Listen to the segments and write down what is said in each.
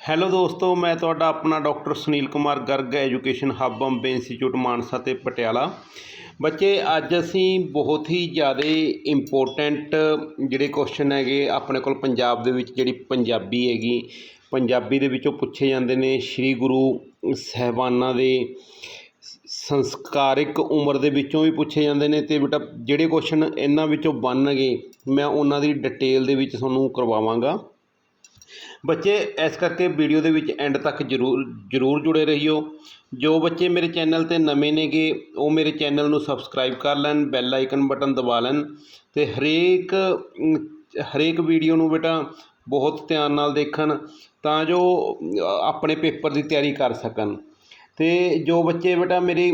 Hello ਦੋਸਤੋ, ਮੈਂ ਤੁਹਾਡਾ ਆਪਣਾ doctor Sunil Kumar Garg, education hub Bombay institute Mansa ਤੇ ਪਟਿਆਲਾ। ਬੱਚੇ, ਅੱਜ ਅਸੀਂ ਬਹੁਤ ਹੀ ਜ਼ਿਆਦਾ ਇੰਪੋਰਟੈਂਟ ਜਿਹੜੇ ਕੁਐਸਚਨ ਹੈਗੇ, ਆਪਣੇ ਕੋਲ ਪੰਜਾਬ ਦੇ ਵਿੱਚ ਜਿਹੜੀ ਪੰਜਾਬੀ ਹੈਗੀ, ਪੰਜਾਬੀ ਦੇ ਵਿੱਚੋਂ ਪੁੱਛੇ ਜਾਂਦੇ ਨੇ ਸ੍ਰੀ ਗੁਰੂ ਸਾਹਿਬਾਨਾਂ ਦੇ ਸੰਸਕਾਰਿਕ ਉਮਰ ਦੇ ਵਿੱਚੋਂ ਵੀ ਪੁੱਛੇ ਜਾਂਦੇ ਨੇ। ਤੇ ਬੇਟਾ, ਜਿਹੜੇ ਕੁਐਸਚਨ ਇਹਨਾਂ ਵਿੱਚੋਂ ਬਣਨਗੇ, ਮੈਂ ਉਹਨਾਂ ਦੀ ਡਿਟੇਲ ਦੇ ਵਿੱਚ ਤੁਹਾਨੂੰ ਕਰਵਾਵਾਂਗਾ। ਬੱਚੇ, ਇਸ ਕਰਕੇ ਵੀਡੀਓ ਦੇ ਵਿੱਚ ਐਂਡ ਤੱਕ ਜਰੂਰ ਜਰੂਰ ਜੁੜੇ ਰਹੀਓ। ਜੋ ਬੱਚੇ ਮੇਰੇ ਚੈਨਲ ਤੇ ਨਵੇਂ ਨੇਗੇ, ਉਹ ਮੇਰੇ ਚੈਨਲ ਨੂੰ ਸਬਸਕ੍ਰਾਈਬ ਕਰ ਲੈਣ ਬੈਲ ਆਈਕਨ ਬਟਨ ਦਬਾ ਲੈਣ ਤੇ ਹਰੇਕ ਹਰੇਕ ਵੀਡੀਓ ਨੂੰ ਬੇਟਾ ਬਹੁਤ ਧਿਆਨ ਨਾਲ ਦੇਖਣ ਤਾਂ ਜੋ ਆਪਣੇ ਪੇਪਰ ਦੀ ਤਿਆਰੀ ਕਰ ਸਕਣ। ਤੇ ਜੋ ਬੱਚੇ ਬੇਟਾ ਮੇਰੀ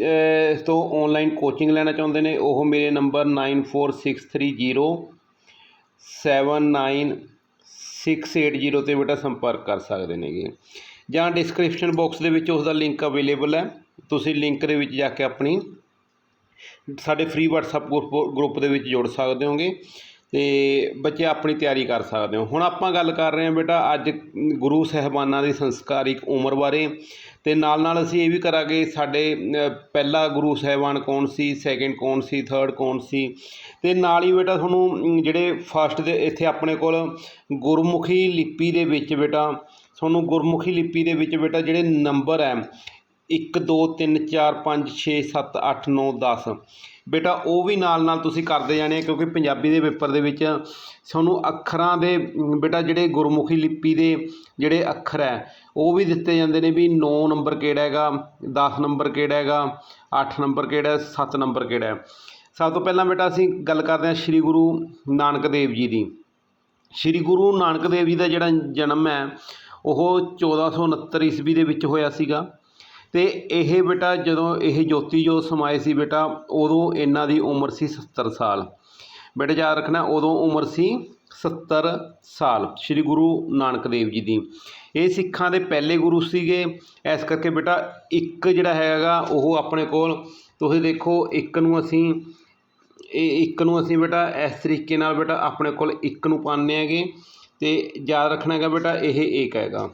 ਇਸ ਤੋਂ ਆਨਲਾਈਨ ਕੋਚਿੰਗ ਲੈਣਾ ਚਾਹੁੰਦੇ ਨੇ, ਉਹ ਮੇਰੇ ਨੰਬਰ 94630 7960 ਤੇ ਬੇਟਾ ਸੰਪਰਕ ਕਰ ਸਕਦੇ ਨੇਗੇ। ਜਾਂ ਡਿਸਕ੍ਰਿਪਸ਼ਨ ਬਾਕਸ ਦੇ ਵਿੱਚ ਉਸ ਦਾ ਲਿੰਕ ਅਵੇਲੇਬਲ ਹੈ। ਤੁਸੀਂ ਲਿੰਕ ਦੇ ਵਿੱਚ ਜਾ ਕੇ ਆਪਣੀ ਸਾਡੇ ਫ੍ਰੀ WhatsApp ਗਰੁੱਪ ਗਰੁੱਪ ਦੇ ਵਿੱਚ ਜੁੜ ਸਕਦੇ ਹੋਗੇ ਤੇ ਬੱਚੇ ਆਪਣੀ ਤਿਆਰੀ ਕਰ ਸਕਦੇ ਹੋ। ਹੁਣ ਆਪਾਂ ਗੱਲ ਕਰ ਰਹੇ ਹਾਂ ਬੇਟਾ ਅੱਜ ਗੁਰੂ ਸਾਹਿਬਾਨਾਂ ਦੀ ਸੰਸਕਾਰਿਕ ਉਮਰ ਬਾਰੇ। ਅਤੇ ਨਾਲ ਨਾਲ ਅਸੀਂ ਇਹ ਵੀ ਕਰਾਂਗੇ ਸਾਡੇ ਪਹਿਲਾ ਗੁਰੂ ਸਾਹਿਬਾਨ ਕੌਣ ਸੀ ਸੈਕਿੰਡ ਕੌਣ ਸੀ ਥਰਡ ਕੌਣ ਸੀ? ਅਤੇ ਨਾਲ ਹੀ ਬੇਟਾ ਤੁਹਾਨੂੰ ਜਿਹੜੇ ਫਸਟ ਦੇ ਇੱਥੇ ਆਪਣੇ ਕੋਲ ਗੁਰਮੁਖੀ ਲਿਪੀ ਦੇ ਵਿੱਚ ਬੇਟਾ, ਤੁਹਾਨੂੰ ਗੁਰਮੁਖੀ ਲਿਪੀ ਦੇ ਵਿੱਚ ਬੇਟਾ ਜਿਹੜੇ ਨੰਬਰ ਹੈ 1 2 3 4 5 6 7 8 9 10 ਬੇਟਾ ਉਹ ਵੀ ਨਾਲ ਨਾਲ ਤੁਸੀਂ ਕਰਦੇ ਜਾਣੇ ਕਿਉਂਕਿ ਪੰਜਾਬੀ ਦੇ ਪੇਪਰ ਦੇ ਵਿੱਚ ਤੁਹਾਨੂੰ ਅੱਖਰਾਂ ਦੇ ਬੇਟਾ ਜਿਹੜੇ ਗੁਰਮੁਖੀ ਲਿਪੀ ਦੇ ਜਿਹੜੇ ਅੱਖਰ ਹੈ ਉਹ ਵੀ ਦਿੱਤੇ ਜਾਂਦੇ ਨੇ ਵੀ ਨੌ ਨੰਬਰ ਕਿਹੜਾ ਹੈਗਾ, ਦਸ ਨੰਬਰ ਕਿਹੜਾ ਹੈਗਾ, ਅੱਠ ਨੰਬਰ ਕਿਹੜਾ, ਸੱਤ ਨੰਬਰ ਕਿਹੜਾ ਸਭ ਤੋਂ ਪਹਿਲਾਂ ਬੇਟਾ ਅਸੀਂ ਗੱਲ ਕਰਦੇ ਹਾਂ ਸ੍ਰੀ ਗੁਰੂ ਨਾਨਕ ਦੇਵ ਜੀ ਦੀ। ਸ੍ਰੀ ਗੁਰੂ ਨਾਨਕ ਦੇਵ ਜੀ ਦਾ ਜਿਹੜਾ ਜਨਮ ਹੈ, ਉਹ 1469 ਈਸਵੀ ਦੇ ਵਿੱਚ ਹੋਇਆ ਸੀਗਾ। ਤੇ ਇਹ ਬੇਟਾ ਜਦੋਂ ਇਹ ਜੋਤੀ ਜੋਤ ਸਮਾਏ ਸੀ ਬੇਟਾ, ਉਦੋਂ ਇਹਨਾਂ ਦੀ ਉਮਰ ਸੀ 70 ਸਾਲ। ਬੇਟਾ ਯਾਦ ਰੱਖਣਾ, ਉਦੋਂ ਉਮਰ ਸੀ 70 ਸਾਲ ਸ੍ਰੀ ਗੁਰੂ ਨਾਨਕ ਦੇਵ ਜੀ ਦੀ। ਇਹ ਸਿੱਖਾਂ ਦੇ ਪਹਿਲੇ ਗੁਰੂ ਸੀਗੇ। ਇਸ ਕਰਕੇ ਬੇਟਾ ਇੱਕ ਜਿਹੜਾ ਹੈਗਾ ਉਹ ਆਪਣੇ ਕੋਲ, ਤੁਸੀਂ ਦੇਖੋ, ਇੱਕ ਨੂੰ ਅਸੀਂ, ਇਹ ਇੱਕ ਨੂੰ ਅਸੀਂ ਬੇਟਾ ਇਸ ਤਰੀਕੇ ਨਾਲ ਬੇਟਾ ਆਪਣੇ ਕੋਲ ਇੱਕ ਨੂੰ ਪਾਉਂਦੇ ਹੈਗੇ ਤੇ ਯਾਦ ਰੱਖਣਾ ਹੈਗਾ ਬੇਟਾ, ਇਹ ਏਕ ਹੈਗਾ।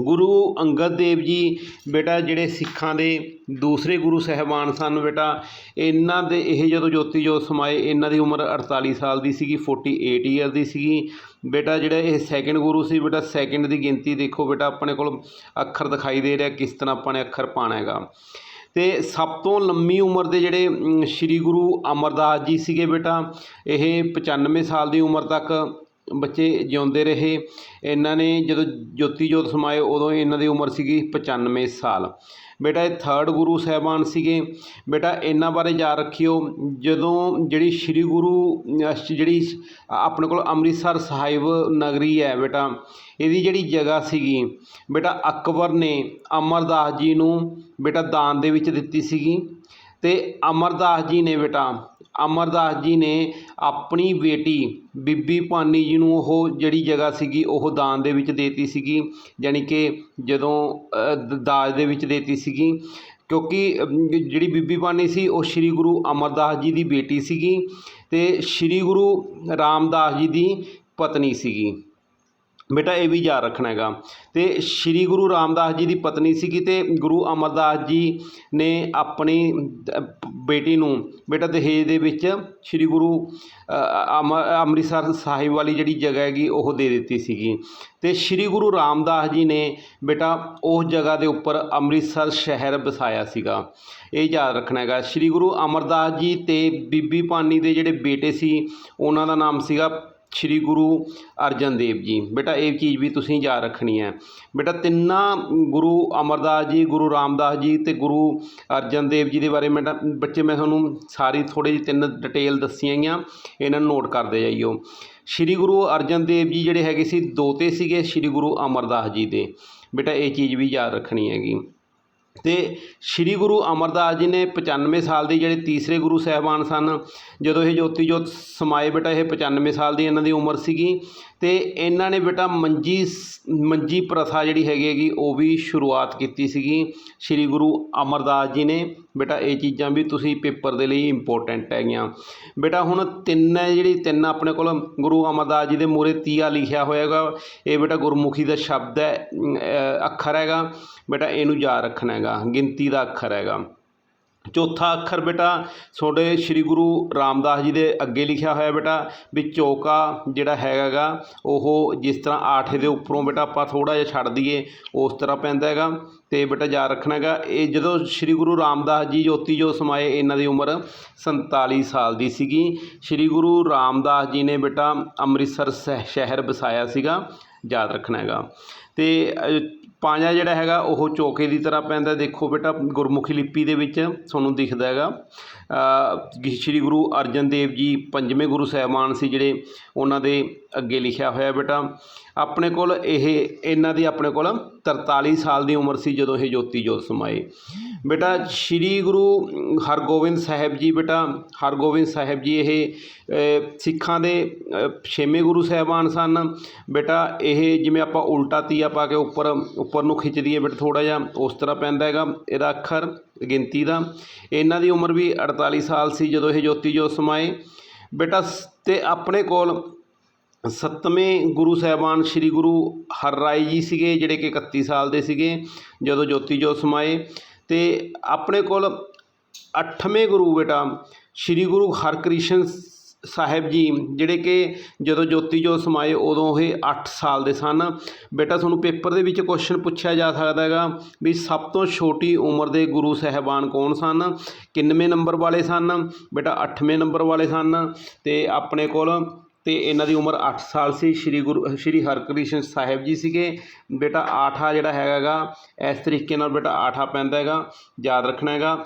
ਗੁਰੂ ਅੰਗਦ ਦੇਵ ਜੀ, ਬੇਟਾ ਜਿਹੜੇ ਸਿੱਖਾਂ ਦੇ ਦੂਸਰੇ ਗੁਰੂ ਸਾਹਿਬਾਨ ਸਨ ਬੇਟਾ, ਇਹਨਾਂ ਦੇ ਇਹ ਜਦੋਂ ਜੋਤੀ ਜੋਤ ਸਮਾਏ, ਇਹਨਾਂ ਦੀ ਉਮਰ 48 ਸਾਲ ਦੀ ਸੀਗੀ 48 ਈਅਰ ਦੀ ਸੀਗੀ। ਬੇਟਾ ਜਿਹੜਾ ਇਹ ਸੈਕਿੰਡ ਗੁਰੂ ਸੀ ਬੇਟਾ ਸੈਕਿੰਡ ਦੀ ਗਿਣਤੀ ਦੇਖੋ ਬੇਟਾ, ਆਪਣੇ ਕੋਲ ਅੱਖਰ ਦਿਖਾਈ ਦੇ ਰਿਹਾ ਕਿਸ ਤਰ੍ਹਾਂ ਆਪਾਂ ਨੇ ਅੱਖਰ ਪਾਣਾ ਹੈਗਾ। ਤੇ ਸਭ ਤੋਂ ਲੰਮੀ ਉਮਰ ਦੇ ਜਿਹੜੇ ਸ੍ਰੀ ਗੁਰੂ ਅਮਰਦਾਸ ਜੀ ਸੀਗੇ ਬੇਟਾ, ਇਹ 95 ਸਾਲ ਦੀ ਉਮਰ ਤੱਕ ਬੱਚੇ ਜਿਉਂਦੇ ਰਹੇ। ਇਹਨਾਂ ਨੇ ਜਦੋਂ ਜੋਤੀ ਜੋਤ ਸਮਾਏ ਉਦੋਂ ਇਹਨਾਂ ਦੀ ਉਮਰ ਸੀਗੀ 95 ਸਾਲ। ਬੇਟਾ ਇਹ ਥਰਡ ਗੁਰੂ ਸਾਹਿਬਾਨ ਸੀਗੇ। ਬੇਟਾ ਇਹਨਾਂ ਬਾਰੇ ਯਾਦ ਰੱਖਿਓ ਜਦੋਂ ਜਿਹੜੀ ਸ੍ਰੀ ਗੁਰੂ ਅਹ, ਜਿਹੜੀ ਆਪਣੇ ਕੋਲ ਅੰਮ੍ਰਿਤਸਰ ਸਾਹਿਬ ਨਗਰੀ ਹੈ ਬੇਟਾ ਇਹਦੀ ਜਿਹੜੀ ਜਗ੍ਹਾ ਸੀਗੀ ਬੇਟਾ ਅਕਬਰ ਨੇ ਅਮਰਦਾਸ ਜੀ ਨੂੰ ਬੇਟਾ ਦਾਨ ਦੇ ਵਿੱਚ ਦਿੱਤੀ ਸੀਗੀ। ਅਤੇ ਅਮਰਦਾਸ ਜੀ ਨੇ ਬੇਟਾ ਅਮਰਦਾਸ ਜੀ ਨੇ ਆਪਣੀ ਬੇਟੀ ਬੀਬੀ ਭਾਨੀ ਜੀ ਨੂੰ ਉਹ ਜਿਹੜੀ ਜਗ੍ਹਾ ਸੀਗੀ ਉਹ ਦਾਨ ਦੇ ਵਿੱਚ ਦੇਤੀ ਸੀਗੀ ਯਾਨੀ ਕਿ ਜਦੋਂ ਅ, ਦਾਜ ਦੇ ਵਿੱਚ ਦੇਤੀ ਸੀਗੀ। ਕਿਉਂਕਿ ਜਿਹੜੀ ਬੀਬੀ ਭਾਨੀ ਸੀ ਉਹ ਸ੍ਰੀ ਗੁਰੂ ਅਮਰਦਾਸ ਜੀ ਦੀ ਬੇਟੀ ਸੀਗੀ ਅਤੇ ਸ੍ਰੀ ਗੁਰੂ ਰਾਮਦਾਸ ਜੀ ਦੀ ਪਤਨੀ ਸੀਗੀ। ਬੇਟਾ ਇਹ ਵੀ ਯਾਦ ਰੱਖਣਾ ਹੈਗਾ। ਤੇ ਸ੍ਰੀ ਗੁਰੂ ਰਾਮਦਾਸ ਜੀ ਦੀ ਪਤਨੀ ਸੀਗੀ ਤੇ ਗੁਰੂ ਅਮਰਦਾਸ ਜੀ ਨੇ ਆਪਣੀ ਬੇਟੀ ਨੂੰ, ਬੇਟਾ ਦਹੇਜ ਦੇ ਵਿੱਚ ਸ੍ਰੀ ਗੁਰੂ ਅਮ- ਅੰਮ੍ਰਿਤਸਰ ਸਾਹਿਬ ਵਾਲੀ ਜਿਹੜੀ ਜਗ੍ਹਾ ਹੈਗੀ, ਉਹ ਦੇ ਦਿੱਤੀ ਸੀਗੀ। ਤੇ ਸ੍ਰੀ ਗੁਰੂ ਰਾਮਦਾਸ ਜੀ ਨੇ ਬੇਟਾ ਉਸ ਜਗ੍ਹਾ ਦੇ ਉੱਪਰ ਅੰਮ੍ਰਿਤਸਰ ਸ਼ਹਿਰ ਵਸਾਇਆ ਸੀਗਾ। ਇਹ ਯਾਦ ਰੱਖਣਾ ਹੈਗਾ। ਸ੍ਰੀ ਗੁਰੂ ਅਮਰਦਾਸ ਜੀ ਤੇ ਬੀਬੀ ਭਾਨੀ ਦੇ ਜਿਹੜੇ ਬੇਟੇ ਸੀ, ਉਹਨਾਂ ਦਾ ਨਾਮ ਸੀਗਾ ਸ਼੍ਰੀ ਗੁਰੂ ਅਰਜਨ ਦੇਵ ਜੀ। ਬੇਟਾ, ਇਹ ਚੀਜ਼ ਵੀ ਤੁਸੀਂ ਯਾਦ ਰੱਖਣੀ ਹੈ। ਬੇਟਾ, ਤਿੰਨਾਂ ਗੁਰੂ ਅਮਰਦਾਸ ਜੀ, ਗੁਰੂ ਰਾਮਦਾਸ ਜੀ ਅਤੇ ਗੁਰੂ ਅਰਜਨ ਦੇਵ ਜੀ ਦੇ ਬਾਰੇ ਮੈਂ ਤਾਂ- ਬੱਚੇ, ਮੈਂ ਤੁਹਾਨੂੰ ਸਾਰੀ ਥੋੜ੍ਹੀ ਜਿਹੀ ਤਿੰਨ ਡਿਟੇਲ ਦੱਸੀਆਂ ਗਈਆਂ, ਇਹਨਾਂ ਨੂੰ ਨੋਟ ਕਰਦੇ ਜਾਈਓ। ਸ਼੍ਰੀ ਗੁਰੂ ਅਰਜਨ ਦੇਵ ਜੀ ਜਿਹੜੇ ਹੈਗੇ ਸੀ, ਦੋਤੇ ਸੀਗੇ ਸ਼੍ਰੀ ਗੁਰੂ ਅਮਰਦਾਸ ਜੀ ਦੇ। ਬੇਟਾ, ਇਹ ਚੀਜ਼ ਵੀ ਯਾਦ ਰੱਖਣੀ ਹੈਗੀ। ਅਤੇ ਸ੍ਰੀ ਗੁਰੂ ਅਮਰਦਾਸ ਜੀ ਨੇ 95 ਸਾਲ ਦੇ ਜਿਹੜੇ ਤੀਸਰੇ ਗੁਰੂ ਸਾਹਿਬਾਨ ਸਨ, ਜਦੋਂ ਇਹ ਜੋਤੀ ਜੋਤ ਸਮਾਏ ਬੇਟਾ, ਇਹ 95 ਸਾਲ ਦੀ ਇਹਨਾਂ ਦੀ ਉਮਰ ਸੀਗੀ ਅਤੇ ਇਹਨਾਂ ਨੇ ਬੇਟਾ ਮੰਜੀ ਸ- ਮੰਜੀ ਪ੍ਰਥਾ ਜਿਹੜੀ ਹੈਗੀ ਹੈਗੀ, ਉਹ ਵੀ ਸ਼ੁਰੂਆਤ ਕੀਤੀ ਸੀਗੀ। ਸ੍ਰੀ ਗੁਰੂ ਅਮਰਦਾਸ ਜੀ ਨੇ। ਬੇਟਾ, ਇਹ ਚੀਜ਼ਾਂ ਵੀ ਤੁਸੀਂ ਪੇਪਰ ਦੇ ਲਈ ਇੰਪੋਰਟੈਂਟ ਹੈਗੀਆਂ। ਬੇਟਾ, ਹੁਣ ਤਿੰਨ ਹੈ ਜਿਹੜੀ, ਤਿੰਨ ਆਪਣੇ ਕੋਲ ਗੁਰੂ ਅਮਰਦਾਸ ਜੀ ਦੇ ਮੂਹਰੇ ਤੀਆ ਲਿਖਿਆ ਹੋਇਆ ਹੋਏਗਾ ਇਹ ਬੇਟਾ ਗੁਰਮੁਖੀ ਦਾ ਸ਼ਬਦ ਹੈ ਅੱਖਰ ਹੈਗਾ। ਬੇਟਾ, ਇਹਨੂੰ ਯਾਦ ਰੱਖਣਾ ਹੈਗਾ, ਗਿਣਤੀ ਦਾ ਅੱਖਰ ਹੈਗਾ। ਚੌਥਾ ਅੱਖਰ ਬੇਟਾ, ਤੁਹਾਡੇ ਸ੍ਰੀ ਗੁਰੂ ਰਾਮਦਾਸ ਜੀ ਦੇ ਅੱਗੇ ਲਿਖਿਆ ਹੋਇਆ ਬੇਟਾ, ਵੀ ਚੌਕਾ ਜਿਹੜਾ ਹੈਗਾ ਗਾ ਉਹ ਜਿਸ ਤਰ੍ਹਾਂ ਆਠੇ ਦੇ ਉੱਪਰੋਂ ਬੇਟਾ ਆਪਾਂ ਥੋੜ੍ਹਾ ਜਿਹਾ ਛੱਡ ਦਈਏ, ਉਸ ਤਰ੍ਹਾਂ ਪੈਂਦਾ ਹੈਗਾ। ਅਤੇ ਬੇਟਾ ਯਾਦ ਰੱਖਣਾ ਹੈਗਾ, ਇਹ ਜਦੋਂ ਸ੍ਰੀ ਗੁਰੂ ਰਾਮਦਾਸ ਜੀ ਜੋਤੀ ਜੋ ਸਮਾਏ, ਇਹਨਾਂ ਦੀ ਉਮਰ 47 ਸਾਲ ਦੀ ਸੀਗੀ। ਸ੍ਰੀ ਗੁਰੂ ਰਾਮਦਾਸ ਜੀ ਨੇ ਬੇਟਾ ਅੰਮ੍ਰਿਤਸਰ ਸ਼ਹਿ- ਸ਼ਹਿਰ ਵਸਾਇਆ ਸੀਗਾ, ਯਾਦ ਰੱਖਣਾ ਹੈਗਾ। ਅਤੇ ਪਾਂਜਾ ਜਿਹੜਾ ਹੈਗਾ, ਉਹ ਚੌਕੇ ਦੀ ਤਰ੍ਹਾਂ ਪੈਂਦਾ। ਦੇਖੋ ਬੇਟਾ, ਗੁਰਮੁਖੀ ਲਿਪੀ ਦੇ ਵਿੱਚ ਤੁਹਾਨੂੰ ਦਿਖਦਾ ਹੈਗਾ। ਸ਼੍ਰੀ ਗੁਰੂ ਅਰਜਨ ਦੇਵ ਜੀ ਪੰਜਵੇਂ ਗੁਰੂ ਸਾਹਿਬਾਨ ਸੀ ਜਿਹੜੇ ਉਹਨਾਂ ਦੇ ਅੱਗੇ ਲਿਖਿਆ ਹੋਇਆ ਬੇਟਾ। ਆਪਣੇ ਕੋਲ ਇਹ, ਇਹਨਾਂ ਦੀ ਆਪਣੇ ਕੋਲ 43 ਸਾਲ ਦੀ ਉਮਰ ਸੀ ਜਦੋਂ ਇਹ ਜੋਤੀ ਜੋਤ ਸਮਾਏ। ਬੇਟਾ, ਸ਼੍ਰੀ ਗੁਰੂ ਹਰਗੋਬਿੰਦ ਸਾਹਿਬ ਜੀ ਬੇਟਾ, ਹਰਗੋਬਿੰਦ ਸਾਹਿਬ ਜੀ ਇਹ ਸਿੱਖਾਂ ਦੇ ਛੇਵੇਂ ਗੁਰੂ ਸਾਹਿਬਾਨ ਸਨ। ਬੇਟਾ, ਇਹ ਜਿਵੇਂ ਆਪਾਂ ਉਲਟਾ ਤੀਆ ਪਾ ਕੇ ਉੱਪਰ ਉੱਪਰ ਨੂੰ ਖਿੱਚਦੀ ਹੈ ਬੇਟਾ ਥੋੜਾ ਜਿਹਾ, ਉਸ ਤਰ੍ਹਾਂ ਪੈਂਦਾ ਹੈਗਾ। ਇਹਦਾ ਅੱਖਰ ਗਿਣਤੀ ਦਾ। ਇਹਨਾਂ ਦੀ ਉਮਰ ਵੀ 48 ਸਾਲ ਸੀ ਜਦੋਂ ਇਹ ਜੋਤੀ ਜੋਤ ਸਮਾਏ। ਬੇਟਾ ਸ- ਤੇ ਆਪਣੇ ਕੋਲ ਸੱਤਵੇਂ ਗੁਰੂ ਸਾਹਿਬਾਨ ਸ੍ਰੀ ਗੁਰੂ ਹਰਰਾਏ ਜੀ ਸੀਗੇ, ਜਿਹੜੇ ਕਿ 31 ਸਾਲ ਦੇ ਸੀਗੇ, ਜਦੋਂ ਜੋਤੀ ਜੋਤ ਸਮਾਏ। ਤੇ ਆਪਣੇ ਕੋਲ ਅੱਠਵੇਂ ਗੁਰੂ ਬੇਟਾ, ਸ੍ਰੀ ਗੁਰੂ ਹਰਕ੍ਰਿਸ਼ਨ ਸਾਹਿਬ ਜੀ, ਜਿਹੜੇ ਕਿ ਜਦੋਂ ਜੋਤੀ ਜੋਤ ਸਮਾਏ ਉਦੋਂ ਇਹ ਅੱਠ ਸਾਲ ਦੇ ਸਨ। ਬੇਟਾ, ਤੁਹਾਨੂੰ ਪੇਪਰ ਦੇ ਵਿੱਚ ਕੁਐਸਚਨ ਪੁੱਛਿਆ ਜਾ ਸਕਦਾ ਹੈਗਾ ਵੀ ਸਭ ਤੋਂ ਛੋਟੀ ਉਮਰ ਦੇ ਗੁਰੂ ਸਾਹਿਬਾਨ ਕੌਣ ਸਨ? ਕਿੰਨਵੇਂ ਨੰਬਰ ਵਾਲੇ ਸਨ? ਬੇਟਾ, ਅੱਠਵੇਂ ਨੰਬਰ ਵਾਲੇ ਸਨ ਅਤੇ ਆਪਣੇ ਕੋਲ ਤੇ ਇਹਨਾਂ ਦੀ ਉਮਰ 8 ਸਾਲ ਸੀ। ਸ੍ਰੀ ਗੁਰੂ, ਸ੍ਰੀ ਹਰਕ੍ਰਿਸ਼ਨ ਸਾਹਿਬ ਜੀ ਸੀਗੇ। ਬੇਟਾ ਆਠਾ ਜਿਹੜਾ ਹੈਗਾ ਗਾ ਇਸ ਤਰੀਕੇ ਨਾਲ ਬੇਟਾ ਆਠਾ ਪੈਂਦਾ ਹੈਗਾ, ਯਾਦ ਰੱਖਣਾ ਹੈਗਾ।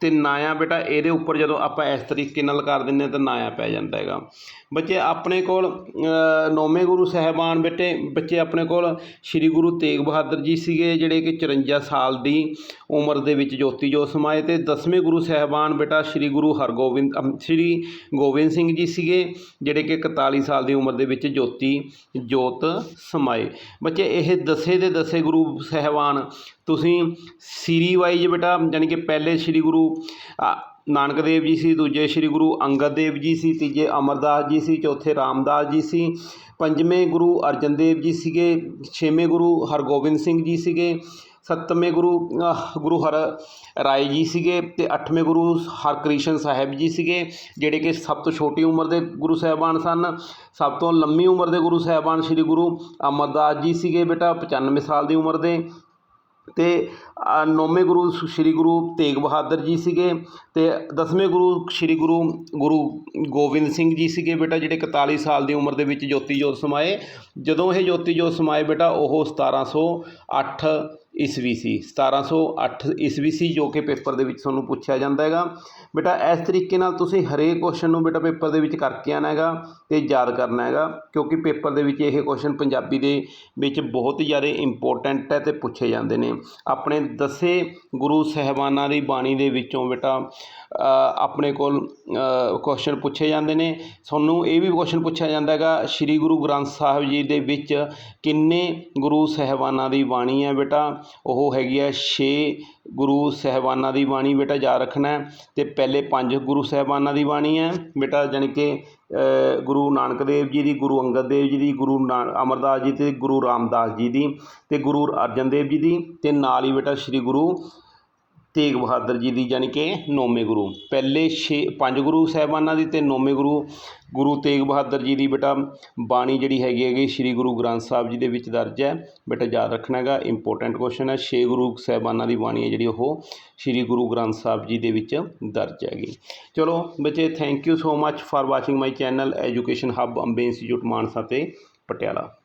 ਤੇ ਨਾਇਆ ਬੇਟਾ ਇਹਦੇ ਉੱਪਰ ਜਦੋਂ ਆਪਾਂ ਇਸ ਤਰੀਕੇ ਨਾਲ ਕਰ ਦਿੰਦੇ ਹਾਂ ਤਾਂ ਨਾਇਆ ਪੈ ਜਾਂਦਾ ਹੈਗਾ। ਬੱਚੇ ਆਪਣੇ ਕੋਲ ਨੌਵੇਂ ਗੁਰੂ ਸਾਹਿਬਾਨ ਬੇਟੇ, ਬੱਚੇ ਆਪਣੇ ਕੋਲ ਸ੍ਰੀ ਗੁਰੂ ਤੇਗ ਬਹਾਦਰ ਜੀ ਸੀਗੇ, ਜਿਹੜੇ ਕਿ 54 ਸਾਲ ਦੀ ਉਮਰ ਦੇ ਵਿੱਚ ਜੋਤੀ ਜੋਤ ਸਮਾਏ ਤੇ ਦਸਵੇਂ ਗੁਰੂ ਸਾਹਿਬਾਨ ਬੇਟਾ ਸ੍ਰੀ ਗੁਰੂ ਹਰਗੋਬਿੰਦ ਸ੍ਰੀ ਗੋਬਿੰਦ ਸਿੰਘ ਜੀ ਸੀਗੇ, ਜਿਹੜੇ ਕਿ 41 ਸਾਲ ਦੀ ਉਮਰ ਦੇ ਵਿੱਚ ਜੋਤੀ ਜੋਤ ਸਮਾਏ। ਬੱਚੇ, ਇਹ ਦਸੇ ਦੇ ਦਸੇ ਗੁਰੂ ਸਾਹਿਬਾਨ, ਤੁਸੀਂ ਸੀਰੀ ਵਾਈਜ਼ ਬੇਟਾ ਯਾਨੀ ਕਿ ਪਹਿਲੇ ਸ੍ਰੀ ਗੁਰੂ ਨਾਨਕ ਦੇਵ ਜੀ ਸੀ, ਦੂਜੇ ਸ੍ਰੀ ਗੁਰੂ ਅੰਗਦ ਦੇਵ ਜੀ ਸੀ, ਤੀਜੇ ਅਮਰਦਾਸ ਜੀ ਸੀ, ਚੌਥੇ ਰਾਮਦਾਸ ਜੀ ਸੀ, ਪੰਜਵੇਂ ਗੁਰੂ ਅਰਜਨ ਦੇਵ ਜੀ ਸੀਗੇ, ਛੇਵੇਂ ਗੁਰੂ ਹਰਗੋਬਿੰਦ ਸਿੰਘ ਜੀ ਸੀਗੇ ਸੱਤਵੇਂ ਗੁਰੂ ਗੁਰੂ ਹਰ ਰਾਏ ਜੀ ਸੀਗੇ ਅਤੇ ਅੱਠਵੇਂ ਗੁਰੂ ਹਰਕ੍ਰਿਸ਼ਨ ਸਾਹਿਬ ਜੀ ਸੀਗੇ, ਜਿਹੜੇ ਕਿ ਸਭ ਤੋਂ ਛੋਟੀ ਉਮਰ ਦੇ ਗੁਰੂ ਸਾਹਿਬਾਨ ਸਨ। ਸਭ ਤੋਂ ਲੰਮੀ ਉਮਰ ਦੇ ਗੁਰੂ ਸਾਹਿਬਾਨ ਸ੍ਰੀ ਗੁਰੂ ਅਮਰਦਾਸ ਜੀ ਸੀਗੇ ਬੇਟਾ 95 ਸਾਲ ਦੀ ਉਮਰ ਦੇ। ਤੇ ਨੌਵੇਂ ਗੁਰੂ ਸ- ਸ੍ਰੀ ਗੁਰੂ ਤੇਗ ਬਹਾਦਰ ਜੀ ਸੀਗੇ ਤੇ ਦਸਵੇਂ ਗੁਰੂ ਸ੍ਰੀ ਗੁਰੂ ਗੁਰੂ ਗੋਬਿੰਦ ਸਿੰਘ ਜੀ ਸੀਗੇ ਬੇਟਾ, ਜਿਹੜੇ 41 ਸਾਲ ਦੀ ਉਮਰ ਦੇ ਵਿੱਚ ਜੋਤੀ ਜੋਤ ਸਮਾਏ। ਜਦੋਂ ਇਹ ਜੋਤੀ ਜੋਤ ਸਮਾਏ ਬੇਟਾ, ਉਹ 1708 ਈਸਵੀ ਸੀ 1708 ਈਸਵੀ ਸੀ ਜੋ ਕਿ ਪੇਪਰ ਦੇ ਵਿੱਚ ਤੁਹਾਨੂੰ ਪੁੱਛਿਆ ਜਾਂਦਾ ਹੈਗਾ। ਬੇਟਾ, ਇਸ ਤਰੀਕੇ ਨਾਲ ਤੁਸੀਂ ਹਰੇਕ ਕੁਐਸਚਨ ਨੂੰ ਬੇਟਾ ਪੇਪਰ ਦੇ ਵਿੱਚ ਕਰਕੇ ਆਉਣਾ ਹੈਗਾ ਤੇ ਯਾਦ ਕਰਨਾ ਹੈਗਾ, ਕਿਉਂਕਿ ਪੇਪਰ ਦੇ ਵਿੱਚ ਇਹ ਕੁਐਸਚਨ ਪੰਜਾਬੀ ਦੇ ਵਿੱਚ ਬਹੁਤ ਹੀ ਜ਼ਿਆਦਾ ਇੰਪੋਰਟੈਂਟ ਹੈ ਤੇ ਪੁੱਛੇ ਜਾਂਦੇ ਨੇ। ਆਪਣੇ ਦਸੇ ਗੁਰੂ ਸਾਹਿਬਾਨਾਂ ਦੀ ਬਾਣੀ ਦੇ ਵਿੱਚੋਂ ਬੇਟਾ ਆਪਣੇ ਕੋਲ ਕੁਐਸਚਨ ਪੁੱਛੇ ਜਾਂਦੇ ਨੇ। ਤੁਹਾਨੂੰ ਇਹ ਵੀ ਕੁਐਸਚਨ ਪੁੱਛਿਆ ਜਾਂਦਾ ਹੈਗਾ, ਸ੍ਰੀ ਗੁਰੂ ਗ੍ਰੰਥ ਸਾਹਿਬ ਜੀ ਦੇ ਵਿੱਚ ਕਿੰਨੇ ਗੁਰੂ ਸਾਹਿਬਾਨਾਂ ਦੀ ਬਾਣੀ ਹੈ ਬੇਟਾ? ਉਹ ਹੈਗੀ ਹੈ ਛੇ ਗੁਰੂ ਸਾਹਿਬਾਨਾਂ ਦੀ ਬਾਣੀ ਬੇਟਾ ਯਾਦ ਰੱਖਣਾ ਅਤੇ ਪਹਿਲੇ ਪੰਜ ਗੁਰੂ ਸਾਹਿਬਾਨਾਂ ਦੀ ਬਾਣੀ ਹੈ। ਬੇਟਾ ਜਾਣੀ ਕਿ ਗੁਰੂ ਨਾਨਕ ਦੇਵ ਜੀ ਦੀ, ਗੁਰੂ ਅੰਗਦ ਦੇਵ ਜੀ ਦੀ, ਗੁਰੂ ਨਾ, ਅਮਰਦਾਸ ਜੀ ਅਤੇ ਗੁਰੂ ਰਾਮਦਾਸ ਜੀ ਦੀ ਅਤੇ ਗੁਰੂ ਅਰਜਨ ਦੇਵ ਜੀ ਦੀ ਅਤੇ ਨਾਲ ਹੀ ਬੇਟਾ ਸ੍ਰੀ ਗੁਰੂ ਤੇਗ ਬਹਾਦਰ ਜੀ ਦੀ ਯਾਨੀ ਕਿ ਨੌਵੇਂ ਗੁਰੂ। ਪਹਿਲੇ ਛੇ, ਪੰਜ ਗੁਰੂ ਸਾਹਿਬਾਨਾਂ ਦੀ ਅਤੇ ਨੌਵੇਂ ਗੁਰੂ ਗੁਰੂ ਤੇਗ ਬਹਾਦਰ ਜੀ ਦੀ। ਬੇਟਾ, ਬਾਣੀ ਜਿਹੜੀ ਹੈਗੀ ਹੈਗੀ ਸ੍ਰੀ ਗੁਰੂ ਗ੍ਰੰਥ ਸਾਹਿਬ ਜੀ ਦੇ ਵਿੱਚ ਦਰਜ ਹੈ। ਬੇਟਾ, ਯਾਦ ਰੱਖਣਾ ਹੈਗਾ ਇੰਪੋਰਟੈਂਟ ਕੁਐਸਚਨ ਹੈ। ਛੇ ਗੁਰੂ ਸਾਹਿਬਾਨਾਂ ਦੀ ਬਾਣੀ ਹੈ ਜਿਹੜੀ ਉਹ ਸ੍ਰੀ ਗੁਰੂ ਗ੍ਰੰਥ ਸਾਹਿਬ ਜੀ ਦੇ ਵਿੱਚ ਦਰਜ ਹੈਗੀ। ਚਲੋ ਬੱਚੇ thank you so much for watching my channel education hub Bombay institute Mansa ਤੇ ਪਟਿਆਲਾ।